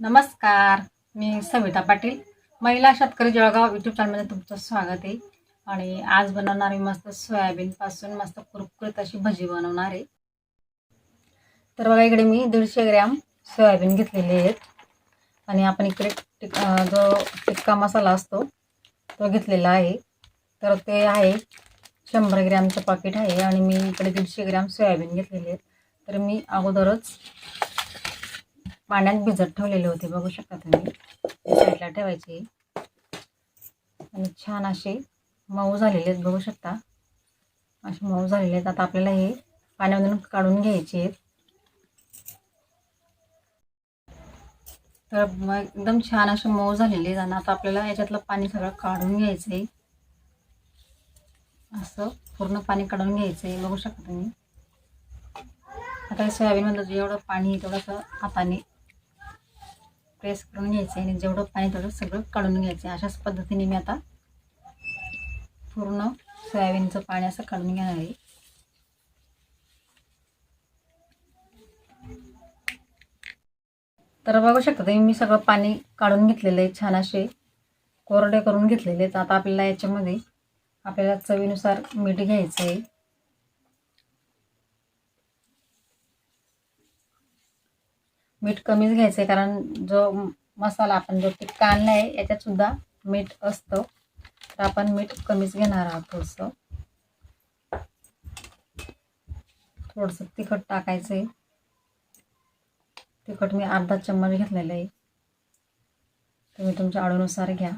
नमस्कार मी सविता पाटील. महिला शेतकरी जळगाव यूट्यूब चॅनलमध्ये तुमचं स्वागत आहे. आणि आज बनवणार आहे मस्त सोयाबीनपासून मस्त कुरकुरीत अशी भजी बनवणार आहे. तर बघा इकडे मी दीडशे ग्रॅम सोयाबीन घेतलेले आहेत. आणि आपण इकडे टिक जो टिक्का मसाला असतो तो घेतलेला आहे. तर ते आहे शंभर ग्रॅमचं पाकिट आहे. आणि मी इकडे दीडशे ग्रॅम सोयाबीन घेतलेले आहेत. तर मी अगोदरच पाण्यात भिजत ठेवलेले होते बघू शकता तुम्ही. साईडला ठेवायचे. आणि छान असे मऊ झालेले आहेत बघू शकता. असे मऊ झालेले आहेत. आता आपल्याला हे पाण्यामधून काढून घ्यायचे आहेत. तर मग एकदम छान असे मऊ झालेले आहेत. आणि आता आपल्याला याच्यातलं पाणी सगळं काढून घ्यायचं आहे असं पूर्ण पाणी काढून घ्यायचं आहे बघू शकता तुम्ही. आता हे सोयाबीनमधलं जेवढं पाणी आहे तेवढंसं हाताने प्रेस करून घ्यायचं आणि जेवढं पाणी तेवढं सगळं काढून घ्यायचं अशाच पद्धतीने मी आता पूर्ण सोयाबीनचं पाणी असं काढून घेणार आहे. तर बघू शकता तुम्ही मी सगळं पाणी काढून घेतलेलं आहे. छान असे कोरडे करून घेतलेले आहेत. आता आपल्याला याच्यामध्ये आपल्याला चवीनुसार मीठ घ्यायचं आहे मीठ कमीच घ्यायचं आहे कारण जो मसाला आपण जो टिक्का आणला आहे याच्यात सुद्धा मीठ असतं. तर आपण मीठ कमीच घेणार आहोत थोडंसं. थोडंसं तिखट टाकायचं आहे तिखट मी अर्धा चम्मच घेतलेलं आहे. तुम्ही तुमच्या आवडीनुसार घ्या.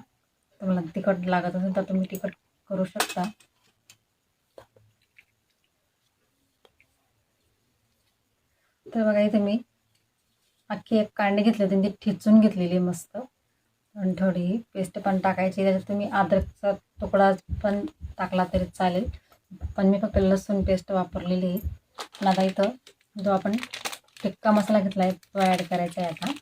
तुम्हाला तिखट लागत असेल तर तुम्ही तिखट करू शकता. तर बघा इथे मी अख्खी एक कांडी घेतली होती आणि ती ठिचून घेतलेली मस्त. आणि थोडी पेस्ट पण टाकायची त्याच्यात तुम्ही अद्रकचा तुकडा पण टाकला तरी चालेल. पण मी फक्त लसूण पेस्ट वापरलेली आहे. आता इथं जो आपण टिक्का मसाला घेतला आहे तो ॲड करायचा आहे आता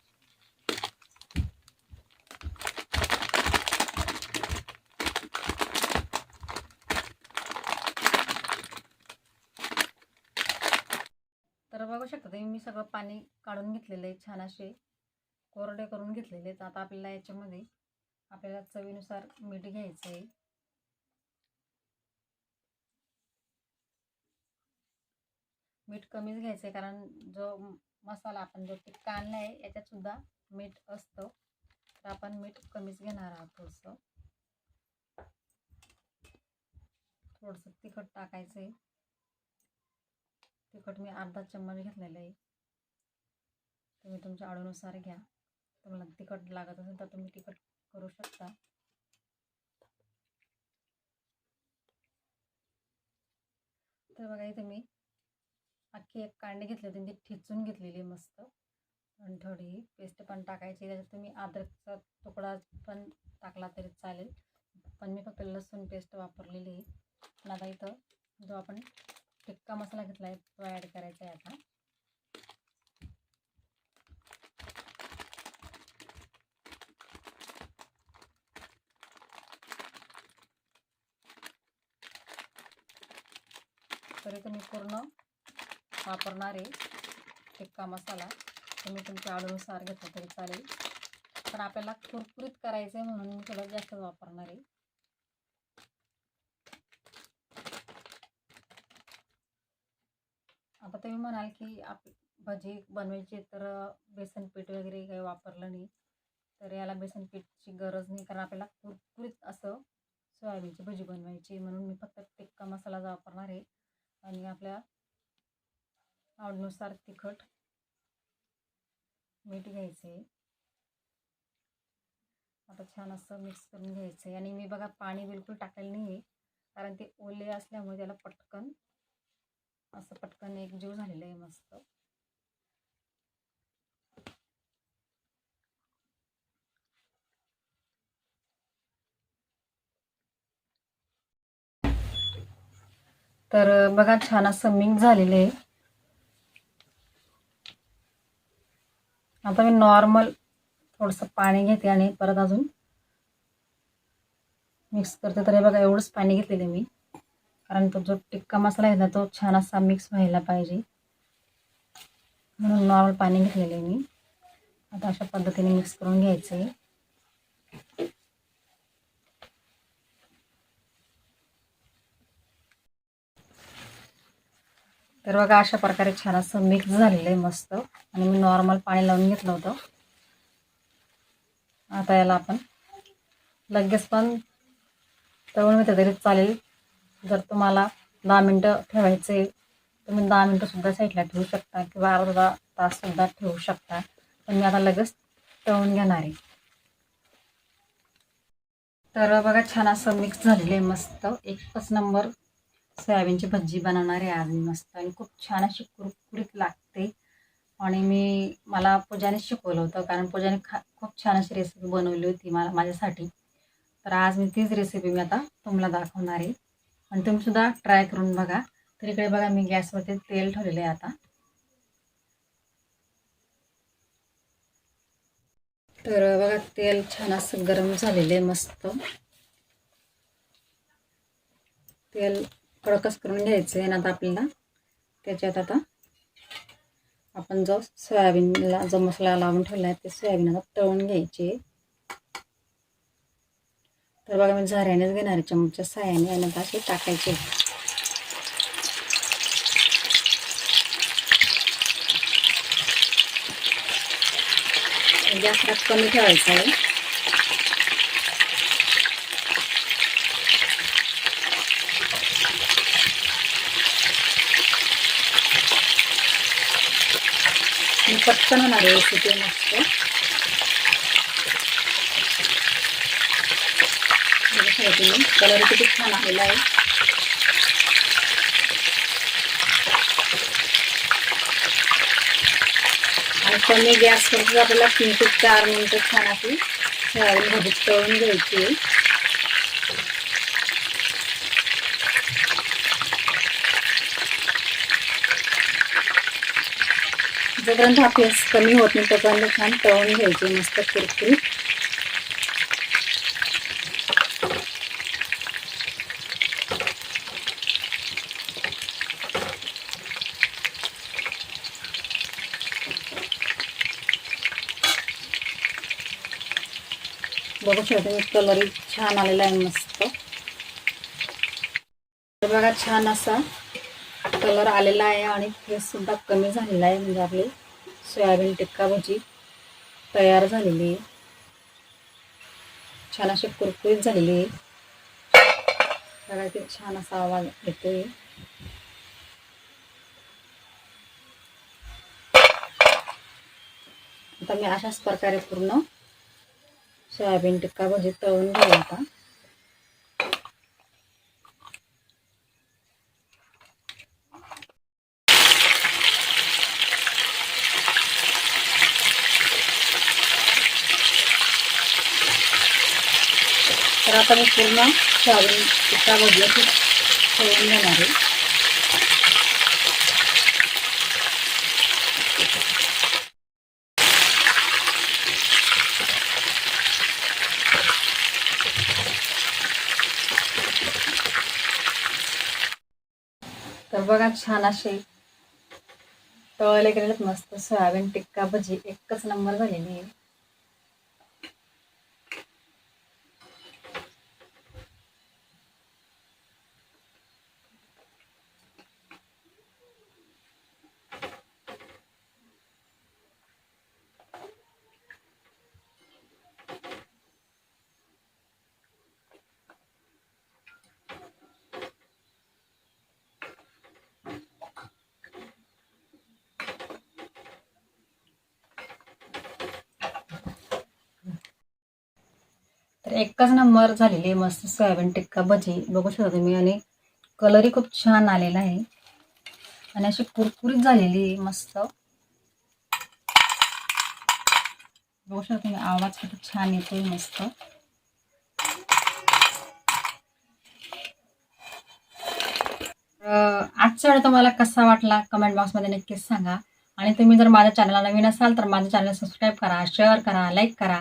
तर बघू शकता. तुम्ही मी सगळं पाणी काढून घेतलेलं आहे. छान असे कोरडे करून घेतलेले आहेत. आता आपल्याला याच्यामध्ये आपल्याला चवीनुसार मीठ घ्यायचं आहे. मीठ कमीच घ्यायचं आहे. कारण जो मसाला आपण जो टिक्का आणला आहे याच्यात सुद्धा मीठ असतं. तर आपण मीठ कमीच घेणार आहोत थोडंसं. थोडंसं तिखट टाकायचं आहे. तिखट मी अर्धा चम्मच घेतलेलं आहे. तुम्ही तुमच्या आवडीनुसार घ्या. तुम्हाला तिखट लागत असेल तर तुम्ही तिखट करू शकता. तर बघा इथे मी अख्खी एक कांडी घेतली होती ती ठेचून घेतलेली आहे मस्त. आणि थोडी पेस्ट पण टाकायची. त्याच्यात तुम्ही अद्रकचा तुकडा पण टाकला तरी चालेल. पण मी फक्त लसूण पेस्ट वापरलेली आहे. आता इथं जो आपण टिक्का मसाला घेतला आहे तो ॲड करायचा आहे आता. तरी तुम्ही पूर्ण वापरणार आहे टिक्का मसाला. तुम्ही तुमच्या आवडीनुसार घेतला तरी चालेल. पण आपल्याला कुरकुरीत करायचं आहे म्हणून मी थोडं जास्त वापरणार आहे. आता तुम्ही म्हणाल की आप भजी बनवायची तर बेसन पीठ वगैरे काही वापरलं नाही. तर याला बेसन पीठची गरज नाही कारण आपल्याला कुरकुरीत असं सोयाबीनची भजी बनवायची म्हणून मी फक्त टिक्का मसाला वापरणार आहे. आणि आपल्या आवडीनुसार तिखट मीठ घ्यायचं आहे. आता छान असं मिक्स करून घ्यायचं आहे. आणि मी बघा पाणी बिलकुल टाकायला नाही आहे कारण ते ओले असल्यामुळे त्याला पटकन असं पटकन एक जीव झालेलं आहे मस्त. तर बघा छान असं मिक्स झालेलं आहे. आता मी नॉर्मल थोडंसं पाणी घेते आणि परत अजून मिक्स करते. तर हे बघा एवढंच पाणी घेतलेलं मी. कारण तो जो टिक्का मसाला आहे ना तो छान असा मिक्स व्हायला पाहिजे. म्हणून नॉर्मल पाणी घेतलेलं आहे मी. आता अशा पद्धतीने मिक्स करून घ्यायचं आहे तर बघा अशा प्रकारे छान असं मिक्स झालेलं आहे मस्त. आणि मी नॉर्मल पाणी लावून घेतलं होतं. आता याला आपण लगेच पण तळून घेतलं तरी चालेल. जर तुम्हाला दहा मिनटं ठेवायचे तुम्ही दहा मिनटंसुद्धा साईडला ठेवू शकता किंवा अर्धा ताससुद्धा ठेवू शकता. पण मी आता लगेच तळून घेणार आहे. तर बघा छान असं मिक्स झालेलं आहे मस्त. एकच नंबर सोयाबीनची भजी बनवणार आहे आज मी मस्त. आणि खूप छान अशी कुरकुरीत लागते. आणि मी मला पूजाने शिकवलं होतं कारण पूजाने खा खूप छान अशी रेसिपी बनवली होती मला माझ्यासाठी. तर आज मी तीच रेसिपी मी आता तुम्हाला दाखवणार आहे. आणि तुम्हीसुद्धा ट्राय करून बघा. तर इकडे बघा मी गॅसवरती तेल ठेवलेलं आहे आता. तर बघा तेल छान असं गरम झालेलं आहे मस्त. तेल कडकच करून घ्यायचं आहे ना आता आपल्याला. त्याच्यात आता आपण जो सोयाबीनला जो मसाला लावून ठेवला आहे ते सोयाबीन आता तळून घ्यायचे. तर बघा मी झाऱ्यानेच घेणार आहे चमच्या साह्याने आणि असे टाकायचे. म्हणजे गॅस कमी ठेवायचा आहे. पटकन होणार आहे रेसिपी मस्त. तुम्ही कलर किती छान आलेला आहे. आणि कमी गॅसवरती आपल्याला तीन ते चार मिनटं छान आपली सोयाबीन भाजी तळून घ्यायची. आहे जोपर्यंत हा फेस कमी होत नाही तोपर्यंत छान तळून घ्यायची मस्त कुरकुरीत बघू शकते कलरही छान आलेला आहे मस्त. तर बघा छान असा कलर आलेला आहे आणि फेस सुद्धा कमी झालेला आहे. म्हणजे आपली सोयाबीन टिक्का भजी तयार झालेली आहे. छान अशी कुरकुरीत झालेली आहे. बघा ते छान असा आवाज येतोय. आता मी अशाच प्रकारे पूर्ण सोयाबीन टिक्का भजी तळून घेऊ आता तर आता मी पूर्ण सोयाबीन टिक्का भजी तळून घेणार आहे तर बघा छान असे तळले गेलेत मस्त सोयाबीन टिक्का भजी. एकच नंबर झालेली आहे. एकच नंबर झालेली आहे मस्त सोयाबीन टिक्का भजी. बघू शकता तुम्ही आणि कलरही खूप छान आलेला आहे. आणि अशी कुरकुरीत झालेली आहे मस्त. बघू शकता तुम्ही आवाज किती छान येतोय मस्त. आजचा व्हिडिओ तुम्हाला कसा वाटला कमेंट बॉक्समध्ये नक्कीच सांगा. आणि तुम्ही जर माझ्या चॅनलला नवीन असाल तर माझ्या चॅनल सबस्क्राईब करा शेअर करा लाईक करा.